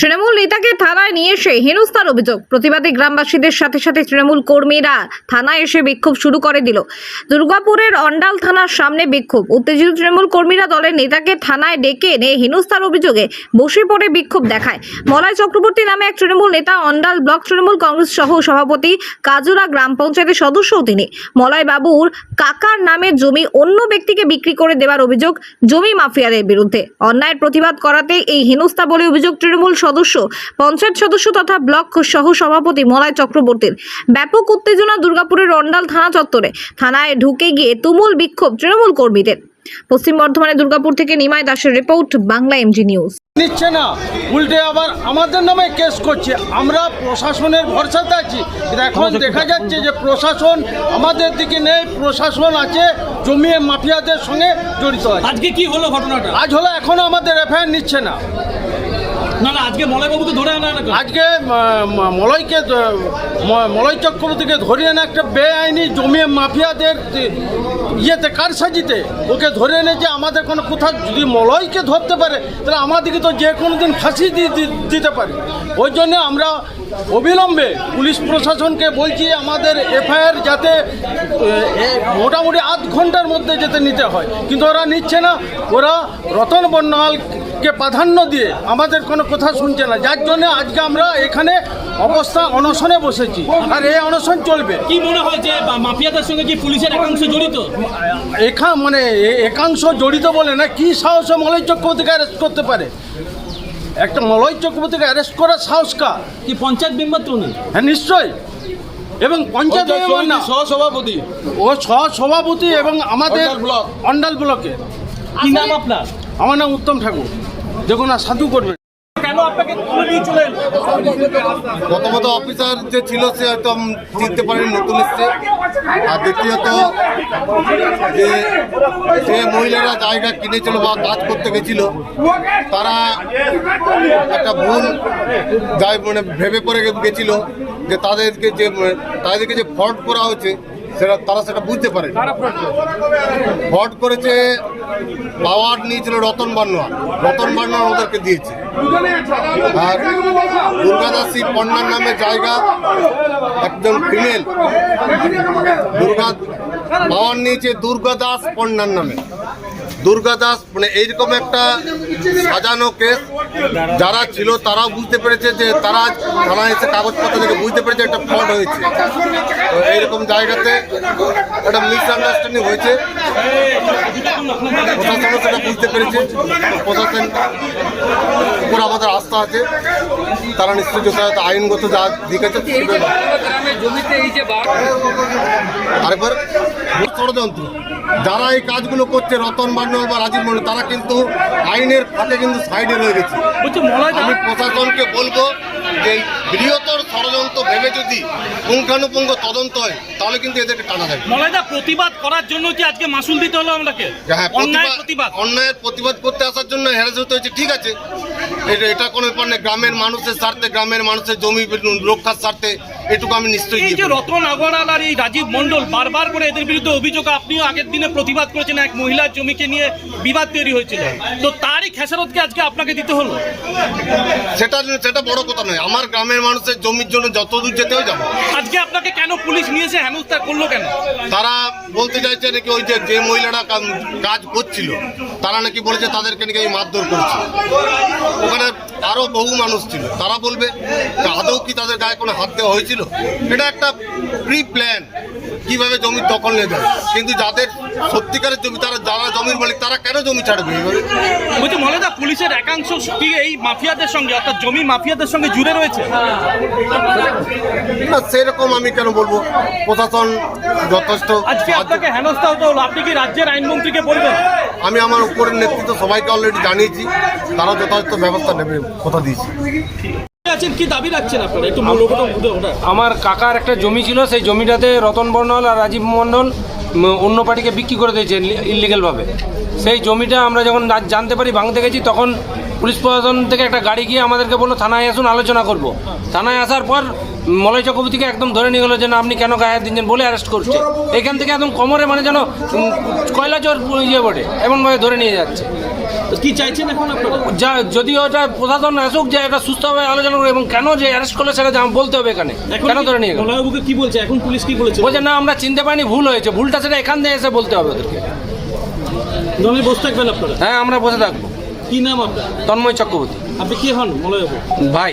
তৃণমূল নেতাকে থানায় নিয়ে এসে হেনস্থার অভিযোগ। প্রতিবাদী গ্রামবাসীদের সাথে সাথে তৃণমূল কর্মীরা থানায় এসে বিক্ষোভ শুরু করে দিল। দুর্গাপুরের অন্ডাল থানার সামনে বিক্ষোভ। উত্তেজিত তৃণমূল কর্মীরা দলের নেতাকে থানায় ডেকে এনে হেনস্থার অভিযোগে বসে পড়ে বিক্ষোভ দেখায়। মলয় চক্রবর্তী নামে এক তৃণমূল নেতা, অন্ডাল ব্লক তৃণমূল কংগ্রেস সহ সভাপতি কাজুরা গ্রাম পঞ্চায়েতের সদস্যও তিনি। মলয় বাবুর কাকার নামে জমি অন্য ব্যক্তিকে বিক্রি করে দেওয়ার অভিযোগ জমি মাফিয়াদের বিরুদ্ধে। অন্যায়ের প্রতিবাদ করাতে এই হেনস্থা বলে অভিযোগ তৃণমূল সদস্য পঞ্চায়েত সদস্য তথা ব্লক সহ সভাপতি মলয় চক্রবর্তীর। ব্যাপক উত্তেজনা দুর্গাপুরের রন্ডাল থানা চত্বরে। থানায় ঢুকে গিয়ে তুমুল বিক্ষোভ তৃণমূল কর্মীদের। পশ্চিম বর্ধমানের দুর্গাপুর থেকে নিমাই দাসের রিপোর্ট বাংলা এমজি নিউজ। নিচ্ছে না। উল্টে আবার আমাদের নামে কেস করছে। আমরা প্রশাসনের ভরসাতে আছি। এখন দেখা যাচ্ছে যে প্রশাসন আমাদের দিকে নেই। প্রশাসন আছে জমিয়ে মাফিয়াদের সঙ্গে জড়িত আছে। আজকে কি হলো ঘটনাটা? আজ হলো এখনও আমাদের এফআইআর নিচ্ছে না। না না, আজকে মলয়বাবুকে ধরে আনা আজকে মলয়কে মলয় চক্রবর্তীকে ধরিয়ে এনে একটা বেআইনি জমিয়ে মাফিয়াদের যে- ইয়েতে, কারসাজিতে ওকে ধরে এনেছে আমাদের কোনো কোথাও যদি মলয়কে ধরতে পারে, তাহলে আমাদেরকে তো যে কোনো দিন ফাঁসি দিতে পারে। ওই জন্য আমরা অবিলম্বে পুলিশ প্রশাসনকে বলছি, আমাদের এফআইআর যাতে মোটামুটি আধ ঘণ্টার মধ্যে যেতে নিতে হয়। কিন্তু ওরা নিচ্ছে না। ওরা রতন বর্ণালকে প্রাধান্য দিয়ে আমাদের কোনো কথা শুনছে না। যার জন্য আজকে আমরা এখানে অবস্থা অনশনে বসেছি। আর এই অনশন চলবে। কি মনে হয় যে মাফিয়াদের সঙ্গে কি পুলিশের একাংশ জড়িত? এখা মানে এ- একাংশ জড়িত বলে না কি সাহসে মলয় চক্রবর্তীকে অ্যারেস্ট করতে পারে? একটা মলয় চক্রবর্তীকে অ্যারেস্ট করার সাহস কার? কি পঞ্চায়েত মেম্বার তো উনি? হ্যাঁ নিশ্চয়ই। এবং পঞ্চায়েত মেম্বার না। সহসভাপতি। ও সহ সভাপতি এবং আমাদের ব্লক। অন্ডাল ব্লকে কি নাম আপনার? আমার নাম উত্তম ঠাকুর। দেখুন না সাধু করবে কেন আপনাকে তুলে নিয়ে চলে এলো? প্রথমত অফিসার যে ছিল সে হয়তো চিনতে পারেনি নতুন এসছে আর দ্বিতীয়ত যে যে মহিলারা জায়গা কিনেছিল বা কাজ করতে গেছিল তারা একটা ভুল যাই মানে ভেবে পড়ে গে- গেছিল যে তাদেরকে যে তাদেরকে যে ফ্রড করা হয়েছে সেটা তারা সেটা বুঝতে পারে ভোট করেছে পাওয়ার নিয়েছিল রতন বান্নোয়া। রতন বান্নোয়া ওদেরকে দিয়েছে। আর দুর্গাদাসী পণ্যার নামে জায়গা একজন ফিমেল দুর্গা পাওয়ার নিয়েছে দুর্গাদাস পণ্যার নামে। দুর্গাদাস মানে এইরকম একটা সাজানো কেস যারা ছিল তারাও বুঝতে পেরেছে যে তারা থানায় এসে কাগজপত্র থেকে বুঝতে পেরেছে একটা ফ্রড হয়েছে। তো এইরকম জায়গাতে একটা মিসআন্ডারস্ট্যান্ডিং হয়েছে। প্রশাসনও সেটা বুঝতে পেরেছে। প্রশাসন উপর আমাদের আস্থা আছে। তারা নিশ্চয়ই যথাযথ আইনগত যা দিক আছে আরেকবার ষড়যন্ত্র। যারা এই কাজগুলো করছে রতন বান্ডল বা রাজীব মন্ডল তারা কিন্তু আইনের ফাঁকে কিন্তু সাইডে রয়ে গেছে। আমি প্রশাসনকে বলব যে বৃহত্তর ষড়যন্ত্র ভেবে যদি পুঙ্খানুপুঙ্খ তদন্ত হয় তাহলে কিন্তু এদেরকে টানা যাবে। মলয়দা প্রতিবাদ করার জন্য কি আজকে মাসুল দিতে হলো আপনাকে হ্যাঁ অন্যায় প্রতিবাদ প্রতিবাদ? অন্যায়ের প্রতিবাদ করতে আসার জন্য হ্যারাস হতে হয়েছে। ঠিক আছে এটা এটা কোনো ব্যাপার নেই গ্রামের মানুষের স্বার্থে গ্রামের মানুষের জমি রক্ষার স্বার্থে এটুকু আমি নিশ্চয়ই এই যে রতন আগরওয়াল আর এই রাজীব মন্ডল বারবার করে এদের বিরুদ্ধে অভিযোগ আপনিও আগের দিনে প্রতিবাদ করেছেন এক মহিলার জমিকে নিয়ে বিবাদ তৈরি হয়েছিল। তো তারই খেসারতকে আজকে আপনাকে দিতে হলো? সেটা সেটা বড় কথা নয় আমার গ্রামের মানুষের জমির জন্য যত দূর যেতেও যাব। আজকে আপনাকে কেন পুলিশ নিয়েছে হেনস্থা করল কেন? তারা বলতে চাইছে নাকি ওই যে যে মহিলারা কাজ করছিল তারা নাকি বলেছে তাদেরকে নাকি আমি মারধর করছি। ওখানে আরও বহু মানুষ ছিল। তারা বলবে, আদৌ কি তাদের গায়ে কোনো হাত দেওয়া হয়েছিল? এটা একটা প্রি প্ল্যান কীভাবে জমির দখল নিয়ে যায়? কিন্তু যাদের সত্যিকারের জমি তারা যারা জমির মালিক তারা কেন জমি ছাড়বে বলছি মলেদা পুলিশের একাংশ কি এই মাফিয়াদের সঙ্গে অর্থাৎ জমি মাফিয়াদের সঙ্গে জুড়ে রয়েছে? না সেরকম আমি কেন বলব? প্রশাসন যথেষ্ট আজকে আপনাকে হেনস্থা হতে হলো। আপনি কি রাজ্যের আইনমন্ত্রীকে বলবেন? আমি আমার উপরের নেতৃত্ব সবাইকে অলরেডি জানিয়েছি। তারা যথাযথ ব্যবস্থা নেবে কথা দিয়েছি। আছেন? কি দাবি রাখছেন আপনারা? একটু আমার কাকার একটা জমি ছিল সেই জমিটাতে রতন বর্ণল আর রাজীব মণ্ডল অন্য পার্টিকে বিক্রি করে দিয়েছে ইলিগেলভাবে সেই জমিটা আমরা যখন জানতে পারি ভাঙতে গেছি তখন পুলিশ প্রশাসন থেকে একটা গাড়ি গিয়ে আমাদেরকে বলল থানায় আসুন আলোচনা করব। থানায় আসার পর মলয় চক্রবর্তীকে একদম ধরে নিয়ে গেলো যে না আপনি কেন গায়ে দিচ্ছেন? বলে অ্যারেস্ট করছে। এখান থেকে একদম কোমরে মানে যেন কয়লা চোর ইয়ে বটে এমনভাবে ধরে নিয়ে যাচ্ছে। কি চাইছেন এখন যা যদি ওটা প্রশাসন আসুক যে এটা সুস্থভাবে আলোচনা করে এবং কেন যে অ্যারেস্ট করলে সেটা বলতে হবে এখানে। কেন ধরে নিয়ে মলয়বাবুকে কি বলছে? এখন পুলিশ কি বলেছে? বলছে না আমরা চিনতে পারিনি ভুল হয়েছে। ভুলটা সেটা এখান থেকে এসে বলতে হবে ওদেরকে। দলে বসে থাকবেন আপনারা? হ্যাঁ আমরা বসে থাকব। কি নাম আপনার? তন্ময় চক্রবর্তী। আপনি কি হন? মলয়বাবু ভাই।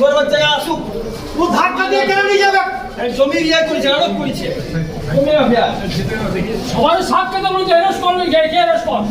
Agora vai ter açúcar. সবাই সাপ কেটে সবার এরেস্ট করবে কে করবে এরেস্ট কর?